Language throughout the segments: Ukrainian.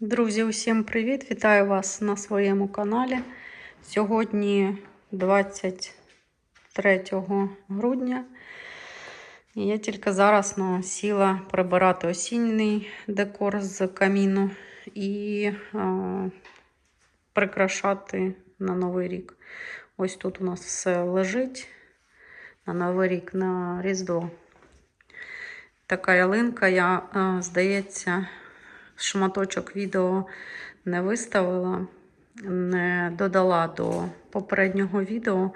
Друзі, усім привіт! Вітаю вас на своєму каналі. Сьогодні 23 грудня. Я тільки зараз ну, сіла прибирати осінній декор з каміну і е, прикрашати на Новий рік. Ось тут у нас все лежить на Новий рік, на Різдво. Така ялинка, я, е, здається, шматочок відео не виставила, не додала до попереднього відео.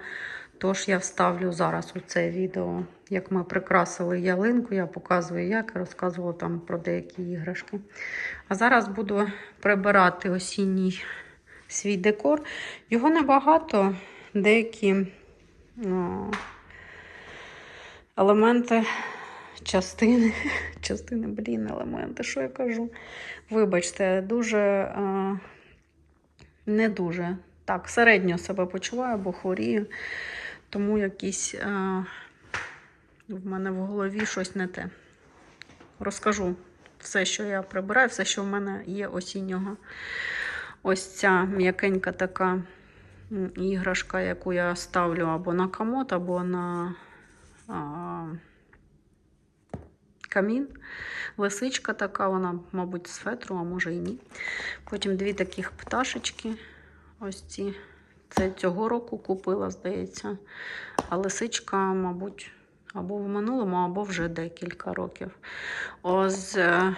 Тож я вставлю зараз у це відео, як ми прикрасили ялинку. Я показую, як і розказувала там про деякі іграшки. А зараз буду прибирати осінній свій декор. Його небагато, деякі елементи частини, частини, блін, елементи, що я кажу? Вибачте, дуже е, не дуже. Так, середньо себе почуваю, бо хворію, тому якісь е, в мене в голові щось не те. Розкажу все, що я прибираю, все, що в мене є осіннього. Ось ця м'якенька така іграшка, яку я ставлю або на комод, або на. Камін. Лисичка така, вона, мабуть, з фетру, а може і ні. Потім дві таких пташечки. Ось ці. Це цього року купила, здається. А лисичка, мабуть, або в минулому, або вже декілька років. Ось, е,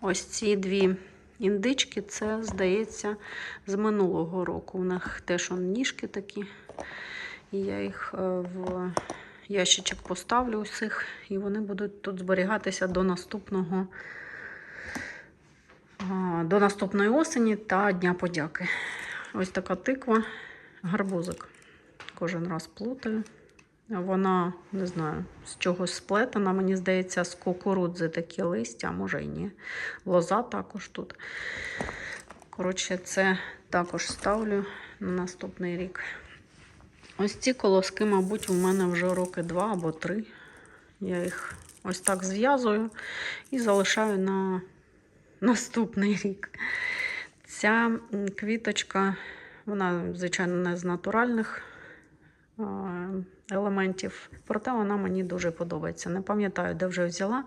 ось ці дві індички, це, здається, з минулого року. У них теж он, ніжки такі. І я їх е, в ящичок поставлю усіх, і вони будуть тут зберігатися до наступного до наступної осені та Дня подяки. Ось така тиква, гарбузик. Кожен раз плутаю. Вона, не знаю, з чогось сплетена, мені здається, з кукурудзи такі листя, а може і ні. Лоза також тут. Коротше, це також ставлю на наступний рік. Ось ці колоски, мабуть, у мене вже роки два або три. Я їх ось так зв'язую і залишаю на наступний рік. Ця квіточка, вона, звичайно, не з натуральних елементів, проте вона мені дуже подобається. Не пам'ятаю, де вже взяла.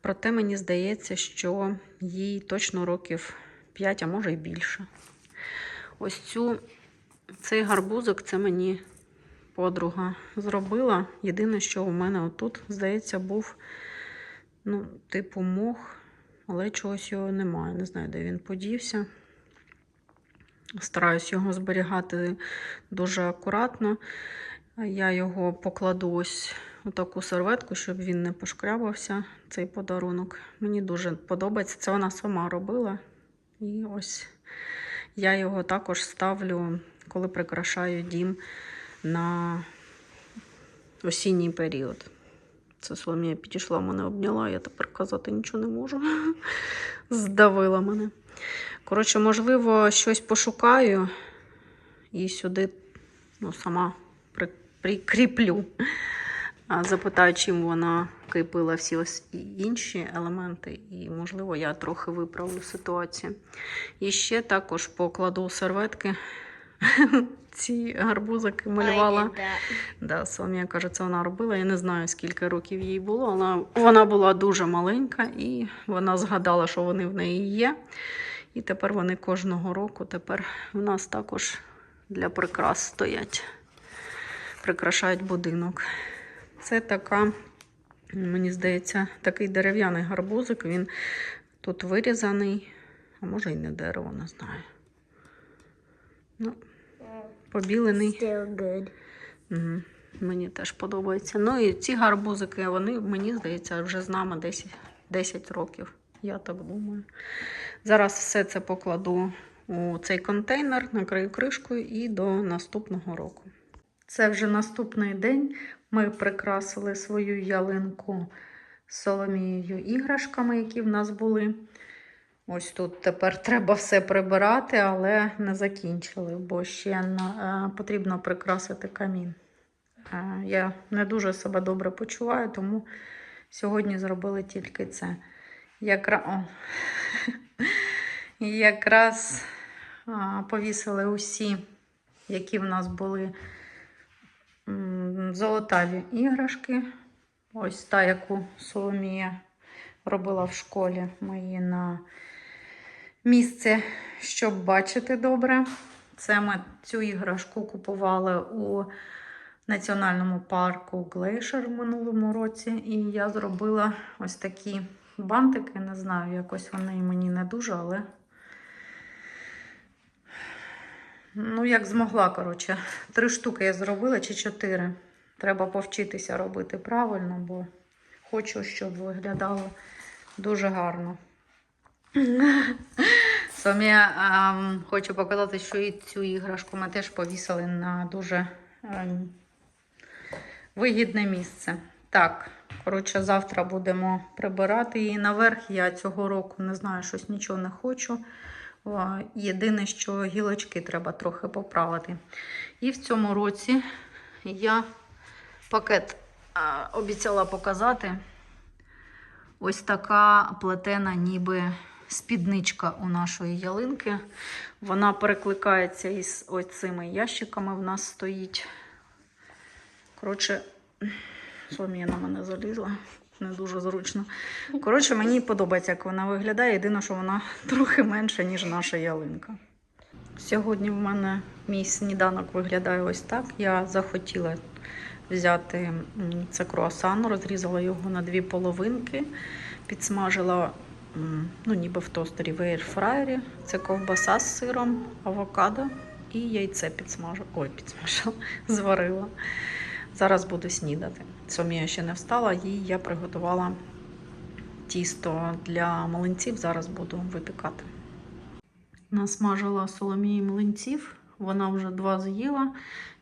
Проте мені здається, що їй точно років 5, а може й більше. Ось цю цей гарбузик це мені подруга зробила. Єдине, що у мене отут, здається, був ну, типу мох, але чогось його немає. Не знаю, де він подівся. Стараюсь його зберігати дуже акуратно. Я його покладу ось у таку серветку, щоб він не пошкрябався, цей подарунок. Мені дуже подобається. Це вона сама робила. І ось я його також ставлю, коли прикрашаю дім на осінній період. Це Соломія підійшла, мене обняла, я тепер казати нічого не можу. Здавила мене. Коротше, можливо, щось пошукаю і сюди ну, сама при, прикріплю. Запитаю, чим вона кріпила всі ось інші елементи, і, можливо, я трохи виправлю ситуацію. І ще також покладу серветки. Ці гарбузики малювала. Did. Да, Соломія каже, це вона робила. Я не знаю, скільки років їй було. Вона, вона була дуже маленька, і вона згадала, що вони в неї є. І тепер вони кожного року тепер в нас також для прикрас стоять, прикрашають будинок. Це така, мені здається, такий дерев'яний гарбузик. Він тут вирізаний, а може і не дерево, не знаю. Ну, побілений. Still good. Угу. Мені теж подобається. Ну і ці гарбузики, вони, мені здається, вже з нами 10, 10 років. Я так думаю. Зараз все це покладу у цей контейнер, накрию кришкою і до наступного року. Це вже наступний день. Ми прикрасили свою ялинку Соломією іграшками, які в нас були. Ось тут тепер треба все прибирати, але не закінчили, бо ще на, е, потрібно прикрасити камін. Е, я не дуже себе добре почуваю, тому сьогодні зробили тільки це. Як... ра- О. якраз а, повісили усі, які в нас були золотаві іграшки. Ось та, яку Соломія робила в школі мої на місце, щоб бачити добре. Це ми цю іграшку купували у національному парку Глейшер в минулому році. І я зробила ось такі бантики. Не знаю, якось вони мені не дуже, але. Ну, як змогла, коротше. Три штуки я зробила чи чотири. Треба повчитися робити правильно, бо хочу, щоб виглядало дуже гарно. Самі ем, хочу показати, що і цю іграшку ми теж повісили на дуже ем, вигідне місце. Так, коротше, завтра будемо прибирати її наверх. Я цього року не знаю, щось нічого не хочу. Єдине, що гілочки треба трохи поправити. І в цьому році я пакет обіцяла показати. Ось така плетена, ніби спідничка у нашої ялинки. Вона перекликається із ось цими ящиками. В нас стоїть. Коротше, Соломія на мене залізла. Не дуже зручно. Коротше, мені подобається, як вона виглядає. Єдине, що вона трохи менша, ніж наша ялинка. Сьогодні в мене мій сніданок виглядає ось так. Я захотіла взяти це круасан, розрізала його на дві половинки, підсмажила, ну, ніби в тостері в ейрфраєрі. Це ковбаса з сиром, авокадо і яйце підсмажила. Ой, підсмажила, зварила. Зараз буду снідати. Сомія ще не встала, їй я приготувала тісто для млинців. Зараз буду випікати. Насмажила Соломії млинців, вона вже два з'їла.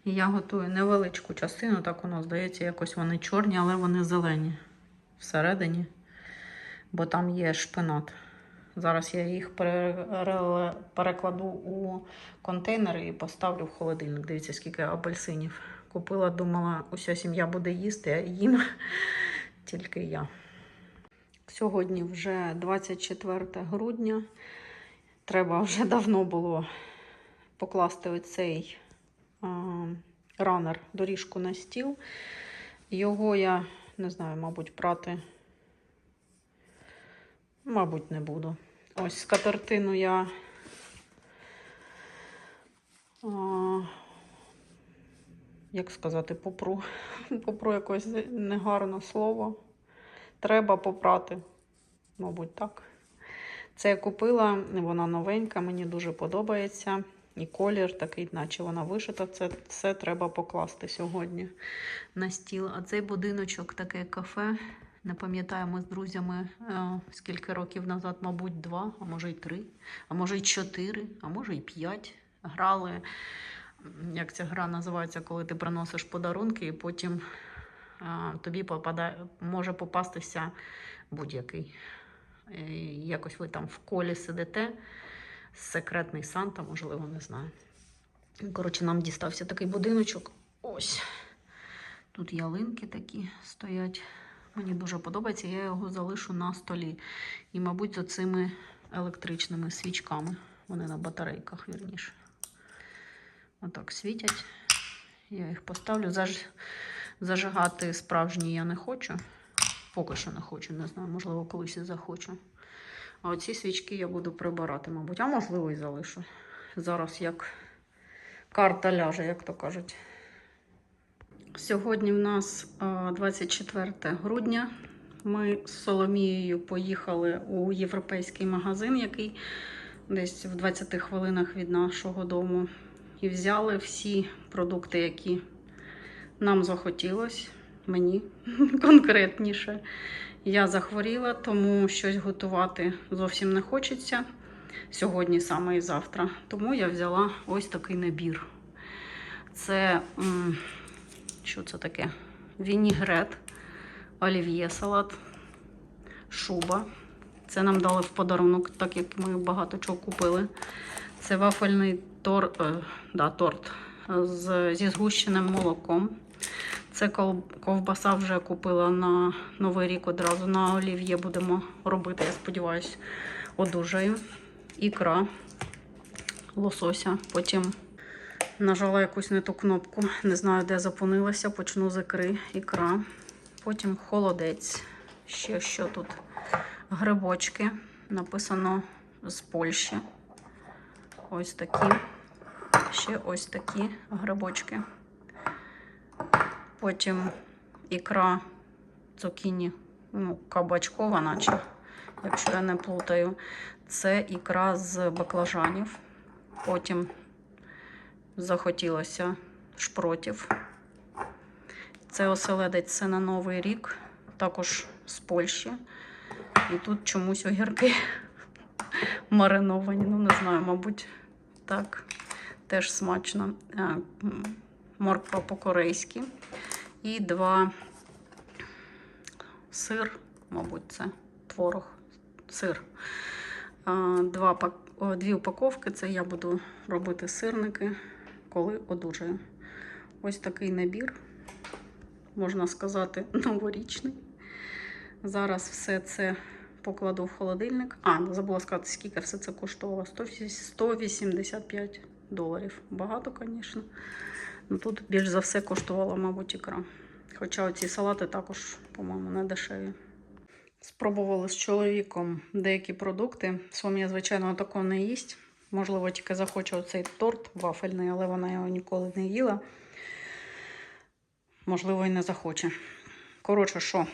Я готую невеличку частину, так воно здається, якось вони чорні, але вони зелені всередині, бо там є шпинат. Зараз я їх перекладу у контейнери і поставлю в холодильник. Дивіться, скільки апельсинів. Купила, думала, уся сім'я буде їсти, а їм тільки я. Сьогодні вже 24 грудня. Треба вже давно було покласти оцей ранер доріжку на стіл. Його я не знаю, мабуть, прати. Мабуть, не буду. Ось скатертину я. Як сказати, попру. Попру якось негарне слово. Треба попрати. Мабуть, так. Це я купила, вона новенька, мені дуже подобається. І колір такий, наче вона вишита. Це все треба покласти сьогодні на стіл. А цей будиночок, таке кафе. Не пам'ятаю, ми з друзями е, скільки років назад, мабуть, два, а може й три, а може й чотири, а може й п'ять. Грали. Як ця гра називається, коли ти приносиш подарунки, і потім е, тобі попадає, може попастися будь-який. Якось ви там в колі сидите. Секретний Санта, можливо, не знаю. Коротше, нам дістався такий будиночок. Ось. Тут ялинки такі стоять. Мені дуже подобається. Я його залишу на столі. І, мабуть, з оцими електричними свічками. Вони на батарейках, вірніше. Отак світять. Я їх поставлю. Заж... Зажигати справжні я не хочу. Поки що не хочу, не знаю, можливо, колись і захочу. А оці свічки я буду прибирати, мабуть, а можливо і залишу. Зараз як карта ляже, як то кажуть. Сьогодні в нас 24 грудня. Ми з Соломією поїхали у європейський магазин, який десь в 20 хвилинах від нашого дому. І взяли всі продукти, які нам захотілось, мені конкретніше. Я захворіла, тому щось готувати зовсім не хочеться сьогодні саме і завтра. Тому я взяла ось такий набір. Це що це таке? Вінігрет, олів'є салат, шуба. Це нам дали в подарунок, так як ми багато чого купили. Це вафельний тор, е, да, торт з, зі згущеним молоком. Це ковбаса вже купила на Новий рік одразу на олів'є будемо робити, я сподіваюся, одужаю. ікра лосося. Потім нажала якусь не ту кнопку. Не знаю, де запинилася. Почну з ікри. Ікра. Потім холодець. Ще що тут? Грибочки. Написано з Польщі. Ось такі. Ще ось такі грибочки. Потім ікра цукіні, ну, кабачкова, наче, якщо я не плутаю. Це ікра з баклажанів. Потім захотілося шпротів. Це оселедець це на Новий рік, також з Польщі. І тут чомусь огірки мариновані. Ну, не знаю, мабуть, так. Теж смачно. Морква по-корейськи. І два сир, мабуть, це творог, сир. Два, дві упаковки. Це я буду робити сирники, коли одужаю. Ось такий набір, можна сказати, новорічний. Зараз все це покладу в холодильник. А, забула сказати, скільки все це коштувало. 185 доларів. Багато, звісно. Ну, тут більш за все коштувала, мабуть, ікра. Хоча оці салати також, по-моєму, не дешеві. Спробували з чоловіком деякі продукти. Сомія, звичайно, такого не їсть. Можливо, тільки захоче оцей торт вафельний, але вона його ніколи не їла. Можливо, і не захоче. Коротше, що,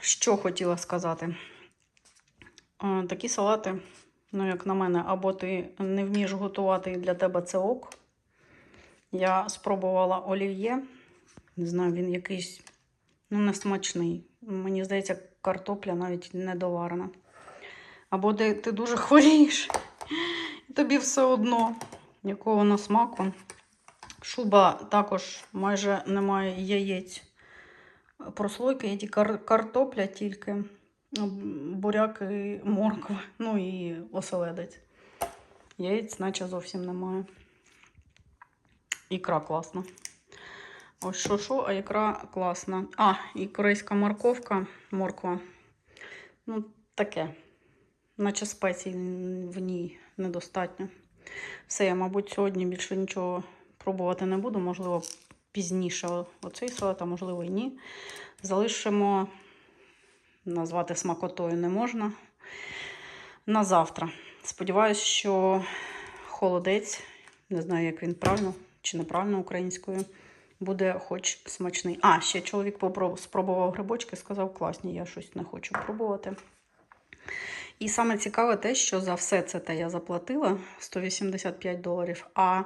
що хотіла сказати. Такі салати, ну, як на мене, або ти не вмієш готувати, і для тебе це ок. Я спробувала олів'є. Не знаю, він якийсь ну, несмачний. Мені здається, картопля навіть недоварена. Або де ти дуже хворієш, тобі все одно, якого на смаку. Шуба також майже немає яєць. Прослойки, кар- картопля тільки, буряк і морква, ну і оселедець. Яєць, наче зовсім немає. Ікра класна. Ось що, що, а ікра класна. А, і корейська морковка, морква. Ну, таке. Наче спецій в ній недостатньо. Все, я, мабуть, сьогодні більше нічого пробувати не буду. Можливо, пізніше оцей салат, а можливо і ні. Залишимо, назвати смакотою не можна. На завтра. Сподіваюсь, що холодець, не знаю, як він правильно чи неправильно українською, буде хоч смачний. А, ще чоловік спробував грибочки, сказав, класні, я щось не хочу пробувати. І саме цікаве те, що за все це те я заплатила 185 доларів, а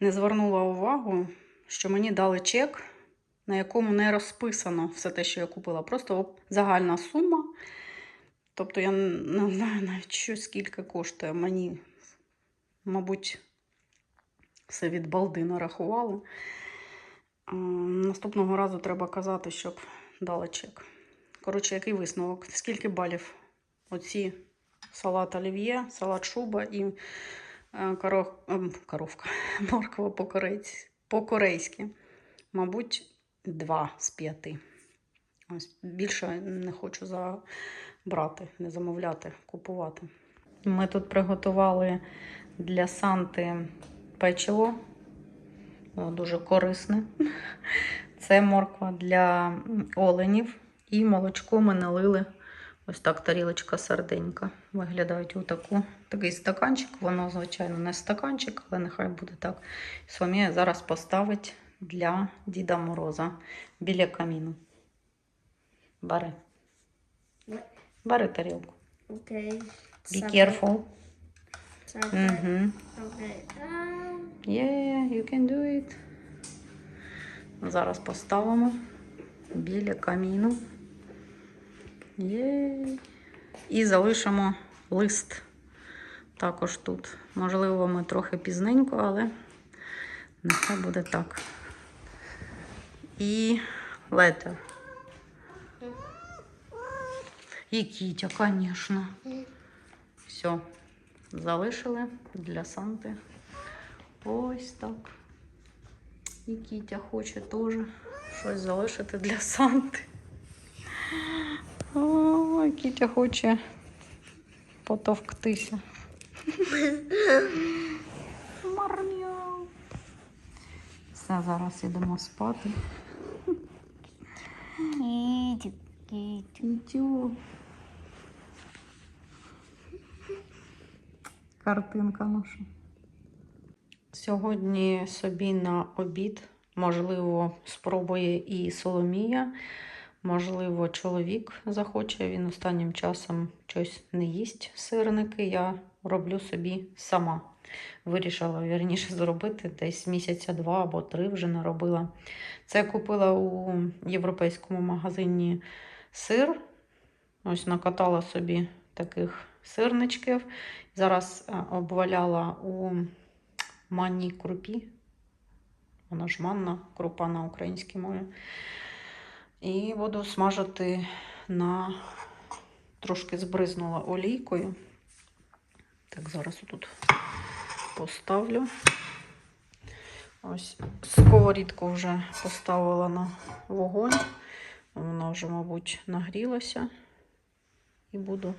не звернула увагу, що мені дали чек, на якому не розписано все те, що я купила. Просто загальна сума. Тобто я не знаю навіть, що скільки коштує. Мені, мабуть, все від балди нарахували. Наступного разу треба казати, щоб дали чек. Коротше, який висновок? Скільки балів оці салат олів'є, салат шуба і е, коров... ем, коровка, морква по-корейсь- по-корейськи. Мабуть, два з п'яти. Більше не хочу забрати, не замовляти, купувати. Ми тут приготували для Санти печиво. Воно дуже корисне. Це морква для оленів. І молочко ми налили. Ось так тарілочка серденька. Виглядають отаку. Такий стаканчик. Воно, звичайно, не стаканчик, але нехай буде так. Соломія зараз поставить для Діда Мороза біля каміну. Бери. Бери тарілку. Okay. Be careful. Okay. Угу. Yeah, you can do it. Зараз поставимо біля каміну. Є. І залишимо лист також тут. Можливо, ми трохи пізненько, але нехай буде так. І letter. І кітя, звісно. Все, залишили для Санти. Ось так. І Кітя хоче теж щось залишити для Санти. Ой, Кітя хоче потовктися. Марм'яу. Все, зараз ідемо спати. Кітю, кітю. Кітю. Картинка наша. Сьогодні собі на обід, можливо, спробує і Соломія, можливо, чоловік захоче. Він останнім часом щось не їсть сирники. Я роблю собі сама. Вирішила вірніше зробити десь місяця два або три вже не робила. Це купила у європейському магазині сир. Ось накатала собі таких сирничків. Зараз е, обваляла у манній крупі. Вона ж манна крупа на українській мові. І буду смажити на трошки збризнула олійкою. Так, зараз тут поставлю. Ось сковорідку вже поставила на вогонь. Вона вже, мабуть, нагрілася. І буду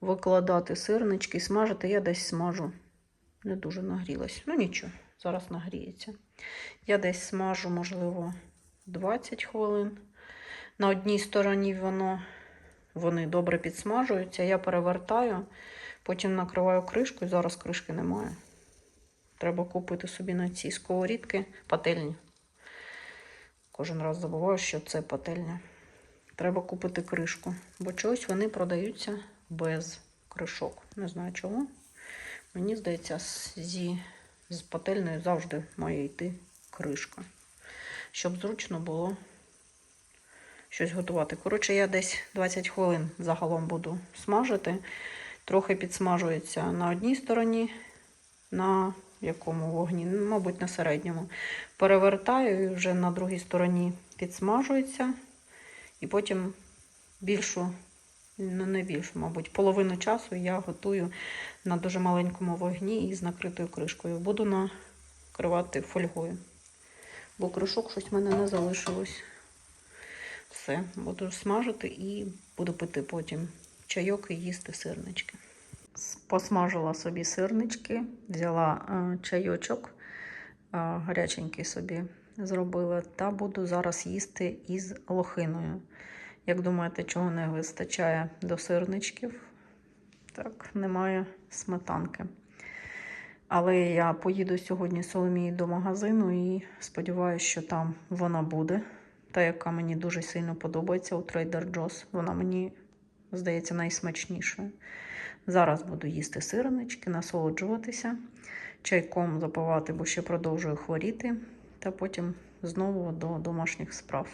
викладати сирнички, смажити. Я десь смажу. Не дуже нагрілась. Ну нічого, зараз нагріється. Я десь смажу, можливо, 20 хвилин. На одній стороні воно, вони добре підсмажуються. Я перевертаю, потім накриваю кришкою. Зараз кришки немає. Треба купити собі на ці сковорідки пательні. Кожен раз забуваю, що це пательня. Треба купити кришку, бо чогось вони продаються без кришок. Не знаю чому. Мені здається, зі, з пательнею завжди має йти кришка. Щоб зручно було щось готувати. Коротше, я десь 20 хвилин загалом буду смажити. Трохи підсмажується на одній стороні, на якому вогні, Ну, мабуть, на середньому. Перевертаю і вже на другій стороні підсмажується. І потім більшу, ну не більшу, мабуть, половину часу я готую на дуже маленькому вогні і з накритою кришкою. Буду накривати фольгою. Бо кришок щось в мене не залишилось. Все, буду смажити і буду пити потім чайок і їсти сирнички. Посмажила собі сирнички, взяла е, чайочок, е, гаряченький собі зробила, та буду зараз їсти із лохиною. Як думаєте, чого не вистачає до сирничків? Так, немає сметанки. Але я поїду сьогодні з Соломією до магазину і сподіваюся, що там вона буде. Та, яка мені дуже сильно подобається у Trader Joe's. Вона мені, здається, найсмачнішою. Зараз буду їсти сирнички, насолоджуватися, чайком запивати, бо ще продовжую хворіти. Та потім знову до домашніх справ.